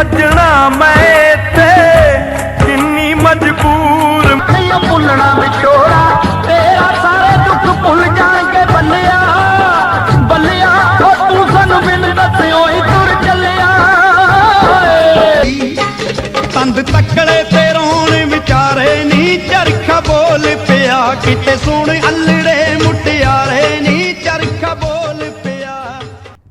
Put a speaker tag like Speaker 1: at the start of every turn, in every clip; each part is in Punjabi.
Speaker 1: ਸੱਜਣਾ ਮੈਂ ਤੇ ਕਿੰਨੀ ਮਜਬੂਰ
Speaker 2: ਨਹੀਂ ਭੁੱਲਣਾ ਵਿਛੋੜਾ। ਤੇਰਾ ਸਾਰੇ ਦੁੱਖ ਭੁੱਲ ਜਾਣਗੇ ਬੱਲਿਆ। ਬੱਲਿਆ ਉਹ ਤੂੰ ਸਾਨੂੰ ਬਿਨ ਦੱਸਿਓ ਹੀ ਤੁਰ ਚੱਲਿਆ।
Speaker 3: ਤੰਦ ਤੱਕੜੇ ਤੇ ਰੋਣ ਵਿਚਾਰੇ ਨੀ ਚਰਖਾ ਬੋਲ ਪਿਆ। ਕਿਤੇ ਸੁਣ ਅਲੜੇ ਮੁਟਿਆਰੇ ਨੀ ਚਰਖਾ ਬੋਲ ਪਿਆ।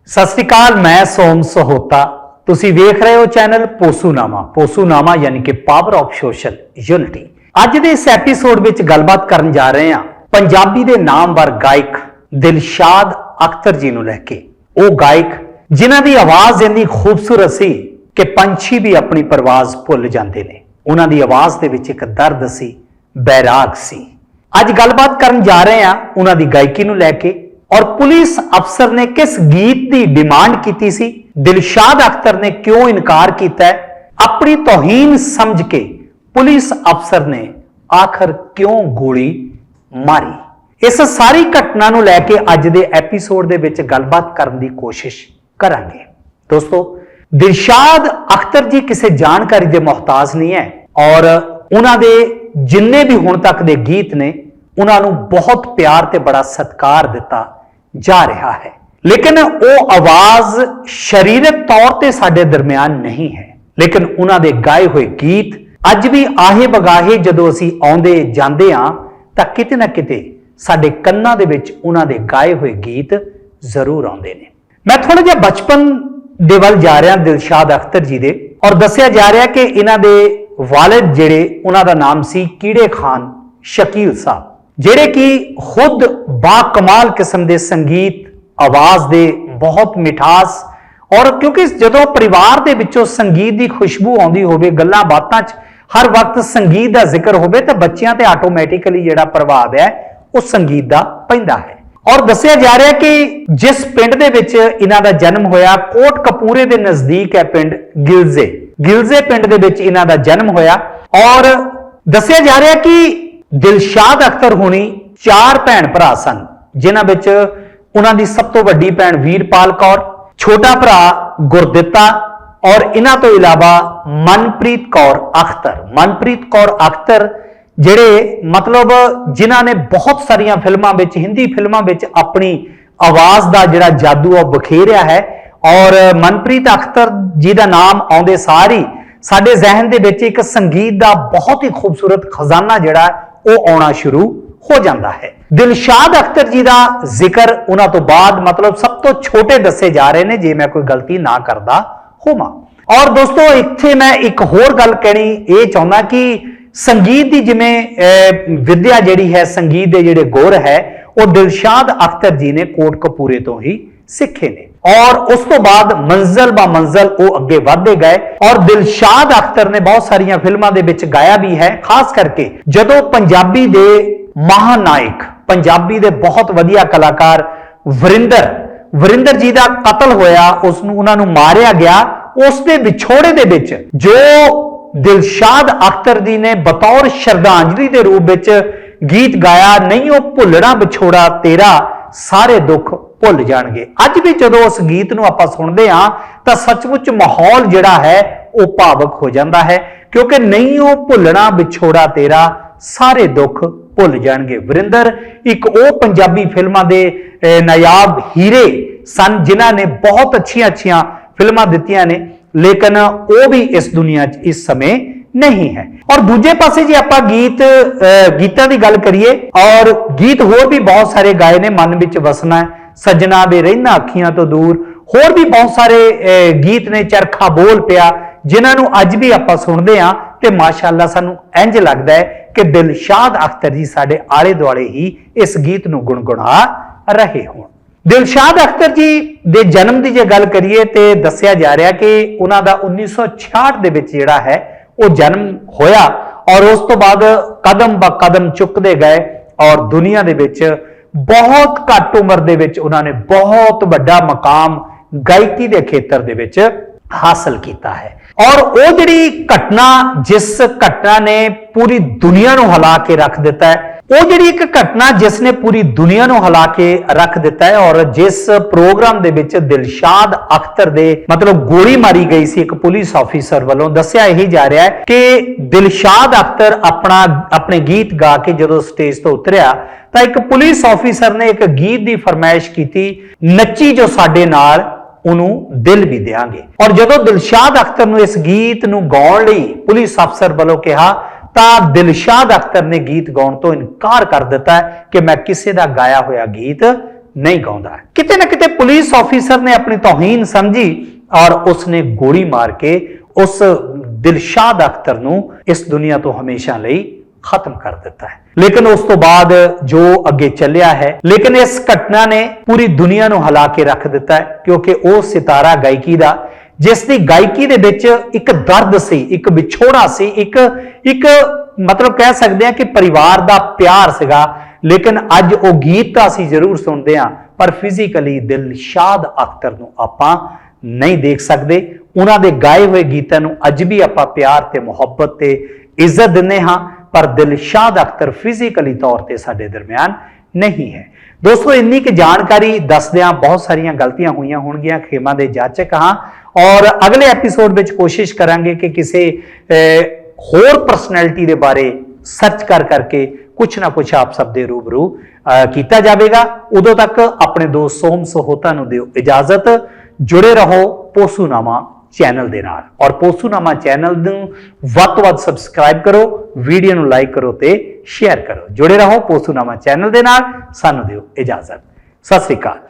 Speaker 4: ਸਤਿ ਸ੍ਰੀ ਅਕਾਲ ਮੈਂ ਸੋਮ ਸਹੋਤਾ। ਤੁਸੀਂ ਵੇਖ ਰਹੇ ਹੋ ਚੈਨਲ ਪੋਸੂਨਾਮਾ। ਪੋਸੂਨਾਮਾ ਯਾਨੀ ਕਿ ਪਾਵਰ ਆਫ ਸੋਸ਼ਲ ਯੂਨਿਟੀ ਅੱਜ ਦੇ ਇਸ ਐਪੀਸੋਡ ਵਿੱਚ ਗੱਲਬਾਤ ਕਰਨ ਜਾ ਰਹੇ ਹਾਂ ਪੰਜਾਬੀ ਦੇ ਨਾਮਵਰ ਗਾਇਕ ਦਿਲਸ਼ਾਦ ਅਖਤਰ ਜੀ ਨੂੰ ਲੈ ਕੇ। ਉਹ ਗਾਇਕ ਜਿਨ੍ਹਾਂ ਦੀ ਆਵਾਜ਼ ਇੰਨੀ ਖੂਬਸੂਰਤ ਸੀ ਕਿ ਪੰਛੀ ਵੀ ਆਪਣੀ ਪਰਵਾਜ਼ ਭੁੱਲ ਜਾਂਦੇ ਨੇ। ਉਹਨਾਂ ਦੀ ਆਵਾਜ਼ ਦੇ ਵਿੱਚ ਇੱਕ ਦਰਦ ਸੀ, ਬੈਰਾਗ ਸੀ। ਅੱਜ ਗੱਲਬਾਤ ਕਰਨ ਜਾ ਰਹੇ ਹਾਂ ਉਹਨਾਂ ਦੀ ਗਾਇਕੀ ਨੂੰ ਲੈ ਕੇ। ਔਰ ਪੁਲਿਸ ਅਫਸਰ ਨੇ ਕਿਸ ਗੀਤ ਦੀ ਡਿਮਾਂਡ ਕੀਤੀ ਸੀ? ਦਿਲਸ਼ਾਦ ਅਖਤਰ ਨੇ ਕਿਉਂ ਇਨਕਾਰ ਕੀਤਾ ਆਪਣੀ ਤੋਹੀਨ ਸਮਝ ਕੇ ਪੁਲਿਸ ਅਫਸਰ ਨੇ ਆਖਰ ਕਿਉਂ ਗੋਲੀ ਮਾਰੀ? ਇਸ ਸਾਰੀ ਘਟਨਾ ਨੂੰ ਲੈ ਕੇ ਅੱਜ ਦੇ ਐਪੀਸੋਡ ਦੇ ਵਿੱਚ ਗੱਲਬਾਤ ਕਰਨ ਦੀ ਕੋਸ਼ਿਸ਼ ਕਰਾਂਗੇ। ਦੋਸਤੋ, ਦਿਲਸ਼ਾਦ ਅਖਤਰ ਜੀ ਕਿਸੇ ਜਾਣਕਾਰੀ ਦੇ ਮੁਹਤਾਜ ਨਹੀਂ ਹੈ ਔਰ ਉਹਨਾਂ ਦੇ ਜਿੰਨੇ ਵੀ ਹੁਣ ਤੱਕ ਦੇ ਗੀਤ ਨੇ, ਉਹਨਾਂ ਨੂੰ ਬਹੁਤ ਪਿਆਰ ਤੇ ਬੜਾ ਸਤਿਕਾਰ ਦਿੱਤਾ ਜਾ ਰਿਹਾ ਹੈ। ਲੇਕਿਨ ਉਹ ਆਵਾਜ਼ ਸਰੀਰਕ ਤੌਰ ਤੇ ਸਾਡੇ ਦਰਮਿਆਨ ਨਹੀਂ ਹੈ। ਲੇਕਿਨ ਉਹਨਾਂ ਦੇ ਗਾਏ ਹੋਏ ਗੀਤ ਅੱਜ ਵੀ ਆਹੇ ਬਗਾਹੇ ਜਦੋਂ ਅਸੀਂ ਆਉਂਦੇ ਜਾਂਦੇ ਆ ਤਾਂ ਕਿਤੇ ਨਾ ਕਿਤੇ ਸਾਡੇ ਕੰਨਾਂ ਦੇ ਵਿੱਚ ਉਹਨਾਂ ਦੇ ਗਾਏ ਹੋਏ ਗੀਤ ਜ਼ਰੂਰ ਆਉਂਦੇ ਨੇ। ਮੈਂ ਥੋੜਾ ਜਿਹਾ ਬਚਪਨ ਦੇ ਵੱਲ ਜਾ ਰਿਹਾ ਦਿਲਸ਼ਾਦ ਅਖਤਰ ਜੀ ਦੇ ਔਰ ਦੱਸਿਆ ਜਾ ਰਿਹਾ ਕਿ ਇਹਨਾਂ ਦੇ ਵਾਲਿਦ ਜਿਹੜੇ, ਉਹਨਾਂ ਦਾ ਨਾਮ ਸੀ ਕੀੜੇ ਖਾਨ ਸ਼ਕੀਲ ਸਾਹਿਬ। ਜਿਹੜੇ ਕਿ ਖੁਦ ਬਾ ਕਮਾਲ ਕਿਸਮ ਦੇ ਸੰਗੀਤ, ਆਵਾਜ਼ ਦੇ ਬਹੁਤ ਮਿਠਾਸ ਔਰ ਕਿਉਂਕਿ ਜਦੋਂ ਪਰਿਵਾਰ ਦੇ ਵਿੱਚੋਂ ਸੰਗੀਤ ਦੀ ਖੁਸ਼ਬੂ ਆਉਂਦੀ ਹੋਵੇ, ਗੱਲਾਂ ਬਾਤਾਂ 'ਚ ਹਰ ਵਕਤ ਸੰਗੀਤ ਦਾ ਜ਼ਿਕਰ ਹੋਵੇ ਤਾਂ ਬੱਚਿਆਂ ਤੇ ਆਟੋਮੈਟਿਕਲੀ ਜਿਹੜਾ ਪ੍ਰਭਾਵ ਹੈ, ਉਹ ਸੰਗੀਤ ਦਾ ਪੈਂਦਾ ਹੈ। ਔਰ ਦੱਸਿਆ ਜਾ ਰਿਹਾ ਕਿ ਜਿਸ ਪਿੰਡ ਦੇ ਵਿੱਚ ਇਹਨਾਂ ਦਾ ਜਨਮ ਹੋਇਆ, ਕੋਟ ਕਪੂਰੇ ਦੇ ਨਜ਼ਦੀਕ ਹੈ ਪਿੰਡ ਗਿਲਜ਼ੇ। ਗਿਲਜ਼ੇ ਪਿੰਡ ਦੇ ਵਿੱਚ ਇਹਨਾਂ ਦਾ ਜਨਮ ਹੋਇਆ ਔਰ ਦੱਸਿਆ ਜਾ ਰਿਹਾ ਕਿ ਦਿਲਸ਼ਾਦ ਅਖਤਰ ਹੋਣੀ ਚਾਰ ਭੈਣ ਭਰਾ ਸਨ, ਜਿਨ੍ਹਾਂ ਵਿੱਚ ਉਹਨਾਂ ਦੀ ਸਭ ਤੋਂ ਵੱਡੀ ਭੈਣ ਵੀਰਪਾਲ ਕੌਰ, ਛੋਟਾ ਭਰਾ ਗੁਰਦਿੱਤਾ ਔਰ ਇਹਨਾਂ ਤੋਂ ਇਲਾਵਾ ਮਨਪ੍ਰੀਤ ਕੌਰ ਅਖਤਰ। ਮਨਪ੍ਰੀਤ ਕੌਰ ਅਖਤਰ ਜਿਹੜੇ ਮਤਲਬ ਜਿਨ੍ਹਾਂ ਨੇ ਬਹੁਤ ਸਾਰੀਆਂ ਫਿਲਮਾਂ ਵਿੱਚ, ਹਿੰਦੀ ਫਿਲਮਾਂ ਵਿੱਚ ਆਪਣੀ ਆਵਾਜ਼ ਦਾ ਜਿਹੜਾ ਜਾਦੂ ਆ ਉਹ ਬਖੇਰਿਆ ਹੈ ਔਰ ਮਨਪ੍ਰੀਤ ਅਖਤਰ ਜੀ ਦਾ ਨਾਮ ਆਉਂਦੇ ਸਾਰ ਹੀ ਸਾਡੇ ਜ਼ਿਹਨ ਦੇ ਵਿੱਚ ਇੱਕ ਸੰਗੀਤ ਦਾ ਬਹੁਤ ਹੀ ਖੂਬਸੂਰਤ ਖਜ਼ਾਨਾ ਜਿਹੜਾ ਉਹ ਆਉਣਾ ਸ਼ੁਰੂ ਹੋ ਜਾਂਦਾ ਹੈ। ਦਿਲਸ਼ਾਦ ਅਖਤਰ ਜੀ ਦਾ ਜ਼ਿਕਰ ਉਹਨਾਂ ਤੋਂ ਬਾਅਦ ਮਤਲਬ ਸਭ ਤੋਂ ਛੋਟੇ ਦੱਸੇ ਜਾ ਰਹੇ ਨੇ ਜੇ ਮੈਂ ਕੋਈ ਗਲਤੀ ਨਾ ਕਰਦਾ ਹੋਵਾਂ। ਔਰ ਦੋਸਤੋ ਇੱਥੇ ਮੈਂ ਇੱਕ ਹੋਰ ਗੱਲ ਕਹਿਣੀ ਇਹ ਚਾਹੁੰਦਾ ਕਿ ਸੰਗੀਤ ਦੀ ਜਿਵੇਂ ਅਹ, ਵਿਦਿਆ ਜਿਹੜੀ ਹੈ ਸੰਗੀਤ ਦੇ ਜਿਹੜੇ ਗੁਰ ਹੈ ਉਹ ਦਿਲਸ਼ਾਦ ਅਖਤਰ ਜੀ ਨੇ ਕੋਟ ਕਪੂਰੇ ਤੋਂ ਹੀ ਸਿੱਖੇ ਨੇ। ਔਰ ਉਸ ਤੋਂ ਬਾਅਦ ਮੰਜ਼ਲ ਬਾ ਮੰਜ਼ਲ ਉਹ ਅੱਗੇ ਵਧਦੇ ਗਏ ਔਰ ਦਿਲਸ਼ਾਦ ਅਖਤਰ ਨੇ ਬਹੁਤ ਸਾਰੀਆਂ ਫਿਲਮਾਂ ਦੇ ਵਿੱਚ ਗਾਇਆ ਵੀ ਹੈ ਖਾਸ ਕਰਕੇ ਜਦੋਂ ਪੰਜਾਬੀ ਦੇ ਮਹਾਨਾਇਕ ਪੰਜਾਬੀ ਦੇ ਬਹੁਤ ਵਧੀਆ ਕਲਾਕਾਰ ਵਰਿੰਦਰ ਵਰਿੰਦਰ ਜੀ ਦਾ ਕਤਲ ਹੋਇਆ ਉਸ ਨੂੰ ਉਹਨਾਂ ਨੂੰ ਮਾਰਿਆ ਗਿਆ ਉਸ ਦੇ ਵਿਛੋੜੇ ਦੇ ਵਿੱਚ ਜੋ ਦਿਲਸ਼ਾਦ ਅਖਤਰ ਜੀ ਨੇ ਬਤੌਰ ਸ਼ਰਧਾਂਜਲੀ ਦੇ ਰੂਪ ਵਿੱਚ ਗੀਤ ਗਾਇਆ ਨਹੀਂ ਉਹ ਭੁੱਲਣਾ ਵਿਛੋੜਾ ਤੇਰਾ ਸਾਰੇ ਦੁੱਖ ਭੁੱਲ ਜਾਣਗੇ। ਅੱਜ ਵੀ ਜਦੋਂ ਉਸ ਗੀਤ ਨੂੰ ਆਪਾਂ ਸੁਣਦੇ ਹਾਂ ਤਾਂ ਸੱਚਮੁੱਚ ਮਾਹੌਲ ਜਿਹੜਾ ਹੈ ਉਹ ਭਾਵਕ ਹੋ ਜਾਂਦਾ ਹੈ। ਕਿਉਂਕਿ ਨਹੀਂ ਉਹ ਭੁੱਲਣਾ ਵਿਛੋੜਾ ਤੇਰਾ ਸਾਰੇ ਦੁੱਖ ਭੁੱਲ ਜਾਣਗੇ। ਵਰਿੰਦਰ ਇੱਕ ਉਹ ਪੰਜਾਬੀ ਫਿਲਮਾਂ ਦੇ ਅਹ, ਹੀਰੇ ਸਨ ਜਿਨ੍ਹਾਂ ਨੇ ਬਹੁਤ ਅੱਛੀਆਂ ਅੱਛੀਆਂ ਫਿਲਮਾਂ ਦਿੱਤੀਆਂ ਨੇ ਲੇਕਿਨ ਉਹ ਵੀ ਇਸ ਦੁਨੀਆ 'ਚ ਇਸ ਸਮੇਂ ਨਹੀਂ ਹੈ। ਔਰ ਦੂਜੇ ਪਾਸੇ ਜੇ ਆਪਾਂ ਗੀਤ ਗੀਤਾਂ ਦੀ ਗੱਲ ਕਰੀਏ ਔਰ ਗੀਤ ਹੋਰ ਵੀ ਬਹੁਤ ਸਾਰੇ ਗਾਏ ਨੇ ਮਨ ਵਿੱਚ ਵਸਣਾ ਹੈ, ਸੱਜਣਾ ਦੇ ਰਹਿਣਾ ਅੱਖੀਆਂ ਤੋਂ ਦੂਰ। ਹੋਰ ਵੀ ਬਹੁਤ ਸਾਰੇ ਗੀਤ ਨੇ ਚਰਖਾ ਬੋਲ ਪਿਆ, ਜਿਨ੍ਹਾਂ ਨੂੰ ਅੱਜ ਵੀ ਆਪਾਂ ਸੁਣਦੇ ਹਾਂ ਤੇ ਮਾਸ਼ਾਅੱਲਾ ਸਾਨੂੰ ਇੰਜ ਲੱਗਦਾ ਹੈ ਕਿ ਦਿਲਸ਼ਾਦ ਅਖਤਰ ਜੀ ਸਾਡੇ ਆਲੇ ਦੁਆਲੇ ਹੀ ਇਸ ਗੀਤ ਨੂੰ ਗੁੰਗੁਣਾ ਰਹੇ ਹੋਣ। ਦਿਲਸ਼ਾਦ ਅਖਤਰ ਜੀ ਦੇ ਜਨਮ ਦੀ ਜੇ ਗੱਲ ਕਰੀਏ ਤੇ ਦੱਸਿਆ ਜਾ ਰਿਹਾ ਕਿ ਉਹਨਾਂ ਦਾ 1966 ਦੇ ਵਿੱਚ ਜਿਹੜਾ ਹੈ, ਉਹ ਜਨਮ ਹੋਇਆ ਔਰ ਉਸ ਤੋਂ ਬਾਅਦ ਕਦਮ ਬ ਕਦਮ ਚੁੱਕਦੇ ਗਏ ਔਰ ਦੁਨੀਆ ਦੇ ਵਿੱਚ ਬਹੁਤ ਘੱਟ ਉਮਰ ਦੇ ਵਿੱਚ ਉਹਨਾਂ ਨੇ ਬਹੁਤ ਵੱਡਾ ਮਕਾਮ ਗਾਇਕੀ ਦੇ ਖੇਤਰ ਦੇ ਵਿੱਚ ਹਾਸਲ ਕੀਤਾ ਹੈ। ਔਰ ਉਹ ਜਿਹੜੀ ਘਟਨਾ, ਜਿਸ ਘਟਨਾ ਨੇ ਪੂਰੀ ਦੁਨੀਆ ਨੂੰ ਹਿਲਾ ਕੇ ਰੱਖ ਦਿੱਤਾ ਹੈ ਉਹ ਜਿਹੜੀ ਇੱਕ ਘਟਨਾ ਜਿਸ ਨੇ ਪੂਰੀ ਦੁਨੀਆ ਨੂੰ ਹਿਲਾ ਕੇ ਰੱਖ ਦਿੱਤਾ ਹੈ ਔਰ ਜਿਸ ਪ੍ਰੋਗਰਾਮ ਦੇ ਵਿੱਚ ਦਿਲਸ਼ਾਦ ਅਖਤਰ ਦੇ ਮਤਲਬ ਗੋਲੀ ਮਾਰੀ ਗਈ ਸੀ, ਇੱਕ ਪੁਲਿਸ ਆਫੀਸਰ ਵੱਲੋਂ ਦੱਸਿਆ ਇਹੀ ਜਾ ਰਿਹਾ ਹੈ ਕਿ ਦਿਲਸ਼ਾਦ ਅਖਤਰ ਆਪਣਾ, ਆਪਣੇ ਗੀਤ ਗਾ ਕੇ ਜਦੋਂ ਸਟੇਜ ਤੋਂ ਉਤਰਿਆ ਤਾਂ ਇੱਕ ਪੁਲਿਸ ਆਫੀਸਰ ਨੇ ਇੱਕ ਗੀਤ ਦੀ ਫਰਮਾਇਸ਼ ਕੀਤੀ, ਨੱਚੀ ਜੋ ਸਾਡੇ ਨਾਲ, ਉਹਨੂੰ ਦਿਲ ਵੀ ਦੇਾਂਗੇ ਔਰ ਜਦੋਂ ਦਿਲਸ਼ਾਦ ਅਖਤਰ ਨੂੰ ਇਸ ਗੀਤ ਨੂੰ ਗਾਉਣ ਲਈ ਪੁਲਿਸ ਅਫਸਰ ਵੱਲੋਂ ਕਿਹਾ ਤਾਂ ਦਿਲਸ਼ਾਦ ਅਖਤਰ ਨੇ ਗੀਤ ਗਾਉਣ ਤੋਂ ਇਨਕਾਰ ਕਰ ਦਿੱਤਾ ਕਿ ਮੈਂ ਕਿਸੇ ਦਾ ਗਾਇਆ ਹੋਇਆ ਗੀਤ ਨਹੀਂ ਗਾਉਂਦਾ। ਕਿਤੇ ਨਾ ਕਿਤੇ ਪੁਲਿਸ ਆਫੀਸਰ ਨੇ ਆਪਣੀ ਤੋਹੀਨ ਸਮਝੀ ਔਰ ਉਸਨੇ ਗੋਲੀ ਮਾਰ ਕੇ ਉਸ ਦਿਲਸ਼ਾਦ ਅਖਤਰ ਨੂੰ ਇਸ ਦੁਨੀਆ ਤੋਂ ਹਮੇਸ਼ਾ ਲਈ ਖਤਮ ਕਰ ਦਿੱਤਾ ਹੈ। ਲੇਕਿਨ ਉਸ ਤੋਂ ਬਾਅਦ ਜੋ ਅੱਗੇ ਚੱਲਿਆ ਹੈ, ਲੇਕਿਨ ਇਸ ਘਟਨਾ ਨੇ ਪੂਰੀ ਦੁਨੀਆ ਨੂੰ ਹਿਲਾ ਕੇ ਰੱਖ ਦਿੱਤਾ ਹੈ, ਕਿਉਂਕਿ ਉਹ ਸਿਤਾਰਾ ਗਾਇਕੀ ਦਾ ਜਿਸ ਦੀ ਗਾਇਕੀ ਦੇ ਵਿੱਚ ਇੱਕ ਦਰਦ ਸੀ, ਇੱਕ ਵਿਛੋੜਾ ਸੀ, ਇੱਕ ਇੱਕ ਮਤਲਬ ਕਹਿ ਸਕਦੇ ਹਾਂ ਕਿ ਪਰਿਵਾਰ ਦਾ ਪਿਆਰ ਸੀਗਾ। ਲੇਕਿਨ ਅੱਜ ਉਹ ਗੀਤ ਤਾਂ ਅਸੀਂ ਜ਼ਰੂਰ ਸੁਣਦੇ ਹਾਂ, ਪਰ ਫਿਜ਼ੀਕਲੀ ਦਿਲਸ਼ਾਦ ਅਖਤਰ ਨੂੰ ਆਪਾਂ ਨਹੀਂ ਦੇਖ ਸਕਦੇ। ਉਹਨਾਂ ਦੇ ਗਾਏ ਹੋਏ ਗੀਤਾਂ ਨੂੰ ਅੱਜ ਵੀ ਆਪਾਂ ਪਿਆਰ ਤੇ ਮੁਹੱਬਤ ਤੇ ਇੱਜ਼ਤ ਦਿੰਦੇ ਹਾਂ, ਪਰ ਦਿਲਸ਼ਾਦ ਅਖਤਰ ਫਿਜ਼ੀਕਲੀ ਤੌਰ ਤੇ ਸਾਡੇ ਦਰਮਿਆਨ ਨਹੀਂ ਹੈ। ਦੋਸਤੋ, ਇੰਨੀ ਕਿ ਜਾਣਕਾਰੀ ਦੱਸਦਿਆਂ ਬਹੁਤ ਸਾਰੀਆਂ ਗਲਤੀਆਂ ਹੋਈਆਂ ਹੋਣਗੀਆਂ, ਖੇਮਾ ਦੇ ਜਾਚਕ ਹਾਂ। ਔਰ ਅਗਲੇ ਐਪੀਸੋਡ ਵਿੱਚ ਕੋਸ਼ਿਸ਼ ਕਰਾਂਗੇ ਕਿ ਕਿਸੇ ਹੋਰ ਪਰਸਨੈਲਿਟੀ ਦੇ ਬਾਰੇ ਸਰਚ ਕਰ ਕਰਕੇ ਕੁਝ ਨਾ ਕੁਝ ਆਪ ਸਭ ਦੇ ਰੂਬਰੂ ਕੀਤਾ ਜਾਵੇਗਾ। ਉਦੋਂ ਤੱਕ ਆਪਣੇ ਦੋਸਤ ਸੋਮ ਸਹੋਤਾ ਨੂੰ ਦਿਓ ਇਜਾਜ਼ਤ। ਜੁੜੇ ਰਹੋ ਪੋਸੂਨਾਮਾ ਚੈਨਲ ਦੇ ਨਾਲ। ਔਰ ਪੋਸੂਨਾਮਾ ਚੈਨਲ ਨੂੰ ਵੱਧ ਤੋਂ ਵੱਧ ਸਬਸਕ੍ਰਾਈਬ ਕਰੋ ਵੀਡੀਓ ਨੂੰ ਲਾਈਕ ਕਰੋ ਤੇ ਸ਼ੇਅਰ ਕਰੋ। ਜੁੜੇ ਰਹੋ ਪੋਸੂਨਾਮਾ ਚੈਨਲ ਦੇ ਨਾਲ। ਸਾਨੂੰ ਦਿਓ ਇਜਾਜ਼ਤ। ਸਤਿ ਸ੍ਰੀ ਅਕਾਲ।